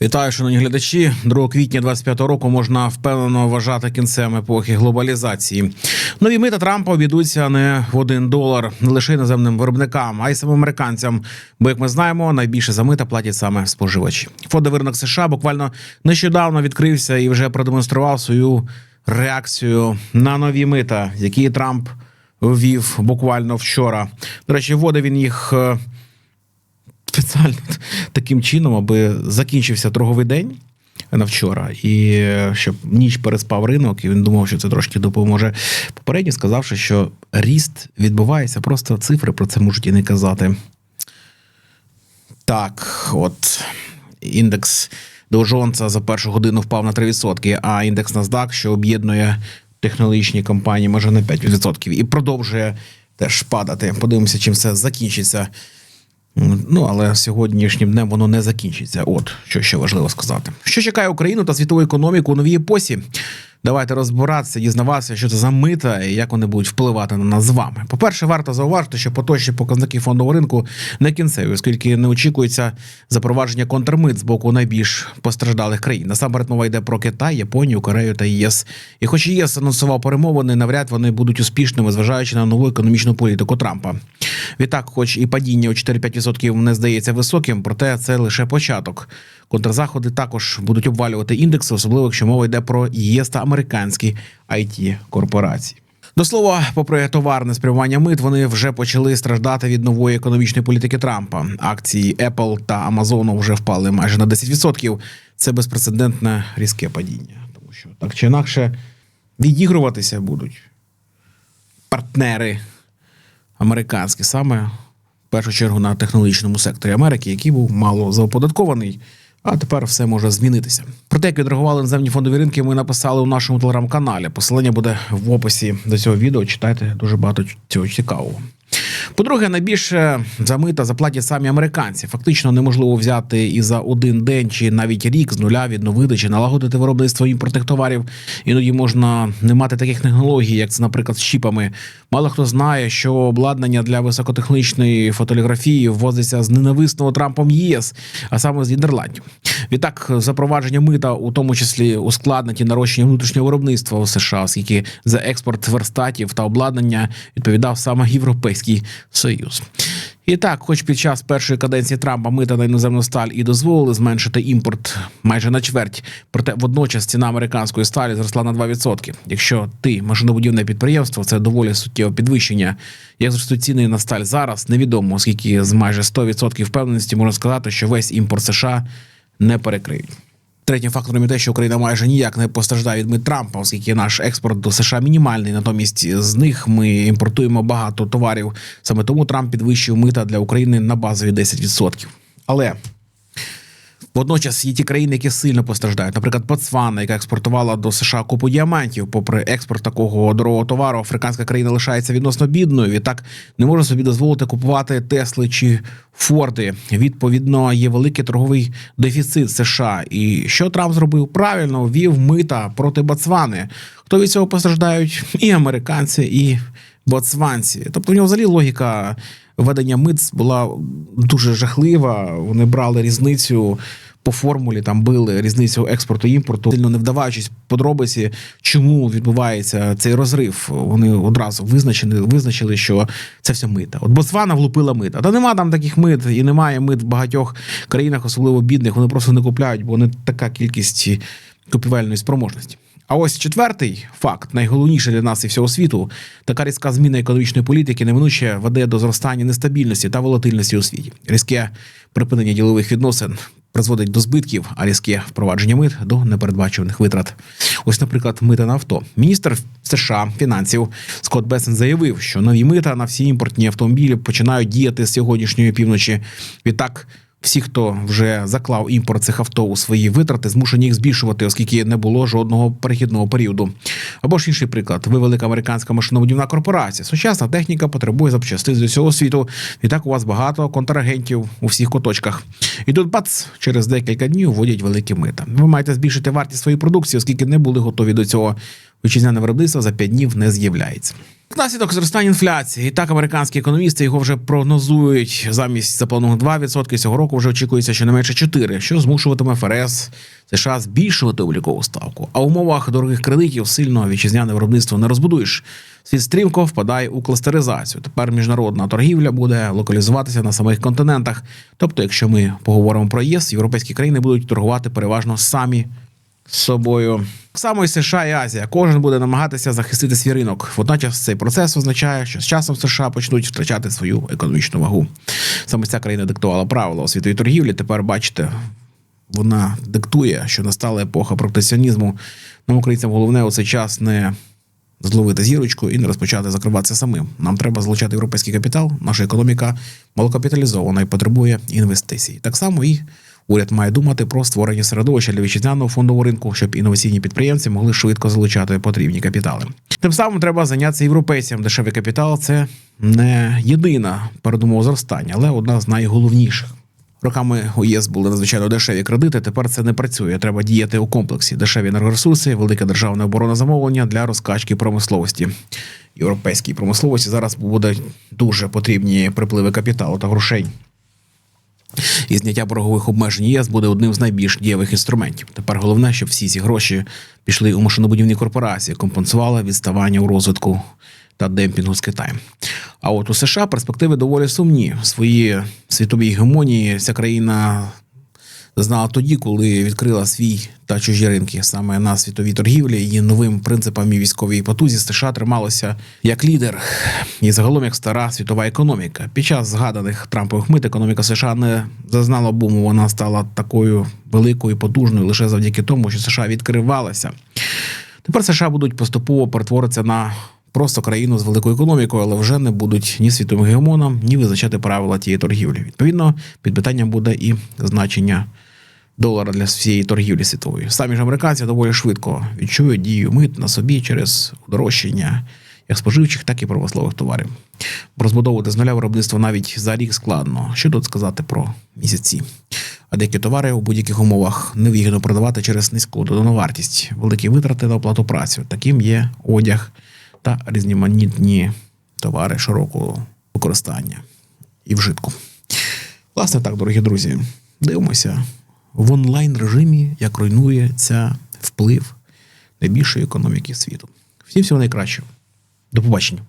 Вітаю, шановні глядачі. 2 квітня 25 року можна впевнено вважати кінцем епохи глобалізації. Нові мита Трампа обійдуться не в один долар не лише іноземним виробникам, а й самим американцям. Бо, як ми знаємо, найбільше за мита платять саме споживачі. Фондовий ринок США буквально нещодавно відкрився і вже продемонстрував свою реакцію на нові мита, які Трамп ввів буквально вчора. До речі, вводив він їх. Спеціально таким чином, аби закінчився торговий день на вчора, і е, щоб ніч переспав ринок, і він думав, що це трошки допоможе. Попередньо сказавши, що ріст відбувається, просто цифри про це можуть і не казати. Так, от індекс Jones за першу годину впав на 3%, а індекс NASDAQ, що об'єднує технологічні компанії, може на 5% і продовжує теж падати. Подивимося, чим все закінчиться. Ну, але сьогоднішнім днем воно не закінчиться. От що ще важливо сказати. Що чекає Україну та світову економіку у новій епосі? Давайте розбиратися, дізнаватися, що це за мита і як вони будуть впливати на нас з вами. По-перше, варто зауважити, що поточні показники фондового ринку не кінцеві, оскільки не очікується запровадження контрмит з боку найбільш постраждалих країн. Насамперед мова йде про Китай, Японію, Корею та ЄС. І хоч ЄС анонсував перемовини, навряд вони будуть успішними, зважаючи на нову економічну політику Трампа. Відтак, хоч і падіння у 4-5% не здається високим, проте це лише початок. Контрзаходи також будуть обвалювати індекси, особливо якщо мова йде про ЄС та американські it корпорації. До слова, попри товарне спрямування мит, вони вже почали страждати від нової економічної політики Трампа. Акції Apple та Amazon вже впали майже на 10%. Це безпрецедентне різке падіння, тому що так чи інакше відігруватися будуть партнери американські, саме в першу чергу на технологічному секторі Америки, який був мало заоподаткований. А тепер все може змінитися. Про те, як відреагували іноземні фондові ринки, ми написали у нашому телеграм-каналі. Посилання буде в описі до цього відео. Читайте дуже багато цього цікавого. По-друге, найбільше за мита заплатять самі американці. Фактично неможливо взяти і за один день чи навіть рік з нуля відновити чи налагодити виробництво імпортних товарів. Іноді можна не мати таких технологій, як це, наприклад, з чіпами. Мало хто знає, що обладнання для високотехнічної фотографії ввозиться з ненависного Трампом ЄС, а саме з Нідерландів. Відтак, запровадження мита, у тому числі ускладнить і нарощення внутрішнього виробництва у США, оскільки за експорт верстатів та обладнання відповідав саме Європейський Союз. І так, хоч під час першої каденції Трампа мита на іноземну сталь і дозволили зменшити імпорт майже на чверть, проте водночас ціна американської сталі зросла на 2%. Якщо ти машинобудівне підприємство, це доволі суттєве підвищення. Як зростуть ціни на сталь зараз, невідомо, оскільки з майже 100% впевненості можна сказати, що весь імпорт США не перекриють. Третім фактором є те, що Україна майже ніяк не постраждає від мит Трампа, оскільки наш експорт до США мінімальний. Натомість з них ми імпортуємо багато товарів. Саме тому Трамп підвищив мита для України на базові 10%. Але Водночас є ті країни, які сильно постраждають. Наприклад, Ботсвана, яка експортувала до США купу діамантів. Попри експорт такого дорогого товару, африканська країна лишається відносно бідною. Відтак не може собі дозволити купувати Тесли чи Форди. Відповідно, є великий торговий дефіцит США. І що Трамп зробив правильно? Ввів мита проти Ботсвани. Хто від цього постраждають? І американці, і ботсванці. Тобто, в нього взагалі логіка ведення мит була дуже жахлива. Вони брали різницю по формулі, там били різницю експорту імпорту, сильно не вдаваючись в подробиці, чому відбувається цей розрив. Вони одразу визначили, визначили, що це все мита. От Ботсвана влупила мита. Та нема там таких мит, і немає мит в багатьох країнах, особливо бідних. Вони просто не купляють, бо не така кількість купівельної спроможності. А ось четвертий факт, найголовніший для нас і всього світу, така різка зміна економічної політики неминуче веде до зростання нестабільності та волатильності у світі. Різке припинення ділових відносин призводить до збитків, а різке впровадження мит до непередбачуваних витрат. Ось, наприклад, мита на авто. Міністр США фінансів Скотт Бесен заявив, що нові мита на всі імпортні автомобілі починають діяти з сьогоднішньої півночі. Відтак. Всі, хто вже заклав імпорт цих авто у свої витрати, змушені їх збільшувати, оскільки не було жодного перехідного періоду. Або ж інший приклад: ви велика американська машинобудівна корпорація. Сучасна техніка потребує запчастин з усього світу. І так у вас багато контрагентів у всіх куточках. І тут бац, через декілька днів вводять великі мита. Ви маєте збільшити вартість своєї продукції, оскільки не були готові до цього. Вітчизняне виробництво за 5 днів не з'являється. Внаслідок зростання інфляції. І так американські економісти його вже прогнозують замість запланованих 2%. Цього року вже очікується щонайменше 4%, що змушуватиме ФРС США збільшувати облікову ставку. А в умовах дорогих кредитів сильно вітчизняне виробництво не розбудуєш. Світ стрімко впадає у кластеризацію. Тепер міжнародна торгівля буде локалізуватися на самих континентах. Тобто, якщо ми поговоримо про ЄС, європейські країни будуть торгувати переважно самі з собою. Само і США і Азія. Кожен буде намагатися захистити свій ринок. Водночас цей процес означає, що з часом США почнуть втрачати свою економічну вагу. Саме ця країна диктувала правила у світовій торгівлі. Тепер бачите, вона диктує, що настала епоха протекціонізму. Нам, українцям, головне у цей час не зловити зірочку і не розпочати закриватися самим. Нам треба залучати європейський капітал. Наша економіка малокапіталізована і потребує інвестицій. Так само і уряд має думати про створення середовища для вітчизняного фондового ринку, щоб інноваційні підприємці могли швидко залучати потрібні капітали. Тим самим треба зайнятися європейцям. Дешевий капітал це не єдина передумова зростання, але одна з найголовніших. Роками у ЄС були надзвичайно дешеві кредити. Тепер це не працює. Треба діяти у комплексі. Дешеві енергоресурси, велике державне оборонне замовлення для розкачки промисловості. Європейській промисловості зараз буде дуже потрібні припливи капіталу та грошей. І зняття боргових обмежень ЄС буде одним з найбільш дієвих інструментів. Тепер головне, щоб всі ці гроші пішли у машинобудівні корпорації, компенсували відставання у розвитку та демпінгу з Китаєм. А от у США перспективи доволі сумні. Свої світові гегемонії ця країна знала тоді, коли відкрила свій та чужі ринки. Саме на світовій торгівлі її новим принципам і військовій потузі США трималося як лідер і загалом як стара світова економіка. Під час згаданих Трампових мит економіка США не зазнала буму. Вона стала такою великою потужною лише завдяки тому, що США відкривалася. Тепер США будуть поступово перетворитися на просто країну з великою економікою, але вже не будуть ні світовим гегемоном, ні визначати правила тієї торгівлі. Відповідно, під питанням буде і значення долара для всієї торгівлі світової. Самі ж американці доволі швидко відчують дію мит на собі через удорожчання як споживчих, так і промислових товарів. Розбудовувати з нуля виробництво навіть за рік складно. Що тут сказати про місяці? А деякі товари у будь-яких умовах невигідно продавати через низьку додану вартість, великі витрати на оплату праці. Таким є одяг та різноманітні товари широкого використання і вжитку. Власне так, дорогі друзі, дивимося в онлайн режимі, як руйнується вплив найбільшої економіки світу. Всім всього найкращого. До побачення.